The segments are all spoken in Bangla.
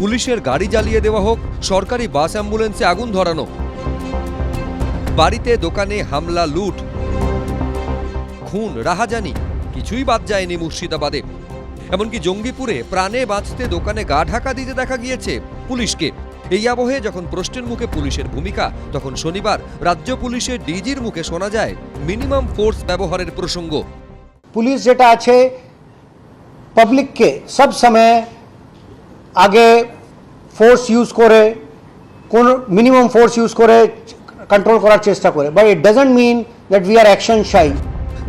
পুলিশের গাড়ি জ্বালিয়ে দেওয়া হোক, সরকারি বাস অ্যাম্বুলেন্সে আগুন ধরানো। বাড়িতে দোকানে হামলা, লুট। খুন, রাহাজানি, কিছুই বাদ যায়নি মুর্শিদাবাদে। এমনকি জঙ্গিপুরে প্রাণে বাঁচতে দোকানে গা ঢাকা দিতে দেখা গিয়েছে পুলিশকে। এই আবহে যখন প্রশ্নের মুখে পুলিশের ভূমিকা, তখন শনিবার রাজ্য পুলিশের ডিজির মুখে শোনা যায় মিনিমাম ফোর্স ব্যবহারের প্রসঙ্গ। পুলিশ যেটা আছে পাবলিককে সব সময় আগে ফোর্স ইউজ করে কোন মিনিমাম ফোর্স ইউজ করে কন্ট্রোল করার চেষ্টা করে but it doesn't mean that we are action shy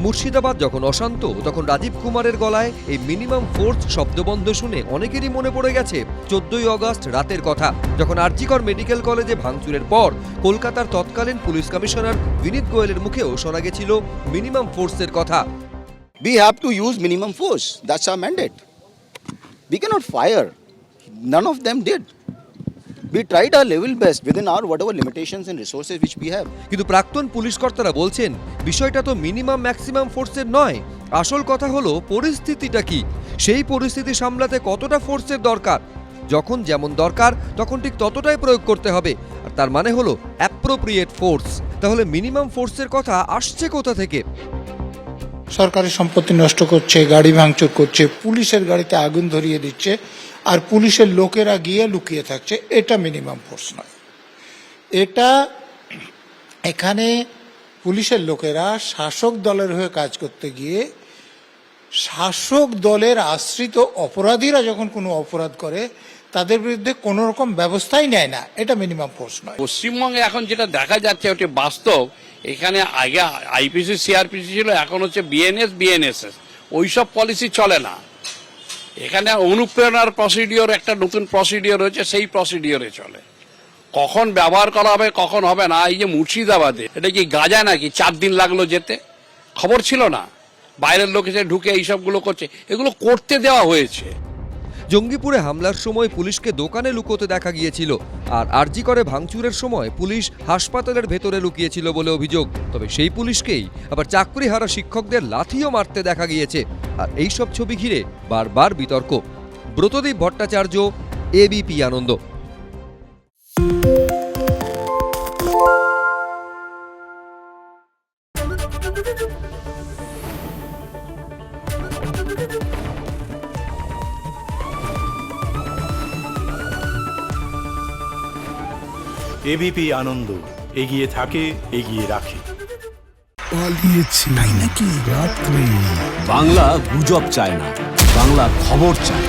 Murshidabad যখন অশান্ত তখন রাজীব কুমারের গলায় এই মিনিমাম ফোর্স শব্দবন্ধ শুনে অনেকেরই মনে পড়ে গেছে চোদ্দই অগস্ট রাতের কথা যখন আরজিকর মেডিকেল কলেজে ভাঙচুরের পর কলকাতার তৎকালীন পুলিশ কমিশনার বিনীত গোয়েলের মুখেও শোনা গেছিল মিনিমাম ফোর্সের কথা we have to use minimum force. That's our mandate. We cannot fire. None of them did. We tried our level best within our whatever limitations and resources which we have. কিন্তু প্রাক্তন পুলিশ কর্তারা বলছেন বিষয়টা তো মিনিমাম ম্যাক্সিমাম ফোর্সের নয়। আসল কথা হলো পরিস্থিতিটা কি? সেই পরিস্থিতি সামলাতে কতটা ফোর্সের দরকার? যখন যেমন দরকার তখন ঠিক ততটাই প্রয়োগ করতে হবে। আর তার মানে হলো অ্যাপ্রোপ্রিয়েট ফোর্স তাহলে মিনিমাম ফোর্সের কথা আসছে কোথা থেকে? সরকারি সম্পত্তি নষ্ট করছে গাড়ি ভাঙচুর করছে পুলিশের গাড়িতে আগুন ধরিয়ে দিচ্ছে আর পুলিশের লোকেরা গিয়ে লুকিয়ে থাকছে, এটা মিনিমাম ফোর্স নয়। এটা এখানে পুলিশের লোকেরা শাসক দলের হয়ে কাজ করতে গিয়ে শাসক দলের আশ্রিত অপরাধীরা যখন কোনো অপরাধ করে, তাদের বিরুদ্ধে কোনো রকম ব্যবস্থাই নেয় না। এটা মিনিমাম ফোর্স নয়। পশ্চিমবঙ্গে এখন যেটা দেখা যাচ্ছে, ওটি বাস্তব। এখানে আগে আইপিসি, সিআরপিসি ছিল, এখন হচ্ছে বিএনএস, বিএনএসএস। ওইসব পলিসি চলে না। এখানে অনুপ্রেরণার প্রসিডিওর একটা নতুন প্রসিডিওর রয়েছে, সেই প্রসিডিওরে চলে। কখন ব্যবহার করা হবে, কখন হবে না, এই যে মুর্শিদাবাদে, এটা কি গাজা নাকি? চার দিন লাগল যেতে। খবর ছিল না। বাইরের লোক এসে ঢুকে এইসবগুলো করছে। এগুলো করতে দেওয়া হয়েছে। জঙ্গিপুরে হামলার সময় পুলিশকে দোকানে লুকোতে দেখা গিয়েছিল আর আরজি করে ভাঙচুরের সময় পুলিশ হাসপাতালের ভেতরে লুকিয়েছিল বলে অভিযোগ। তবে সেই পুলিশকেই আবার চাকরি হারা শিক্ষকদের লাথিও মারতে দেখা গিয়েছে আর এই সব ছবি ঘিরে বারবার বিতর্ক। ব্রতদীপ ভট্টাচার্য এবিপি আনন্দ। এবিপি আনন্দ এগিয়ে থাকে এগিয়ে রাখে। পালিয়েছে। তাই নাকি? রাত্রে। বাংলা গুজব চায় না বাংলা খবর চায়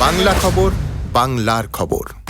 বাংলা খবর বাংলার খবর।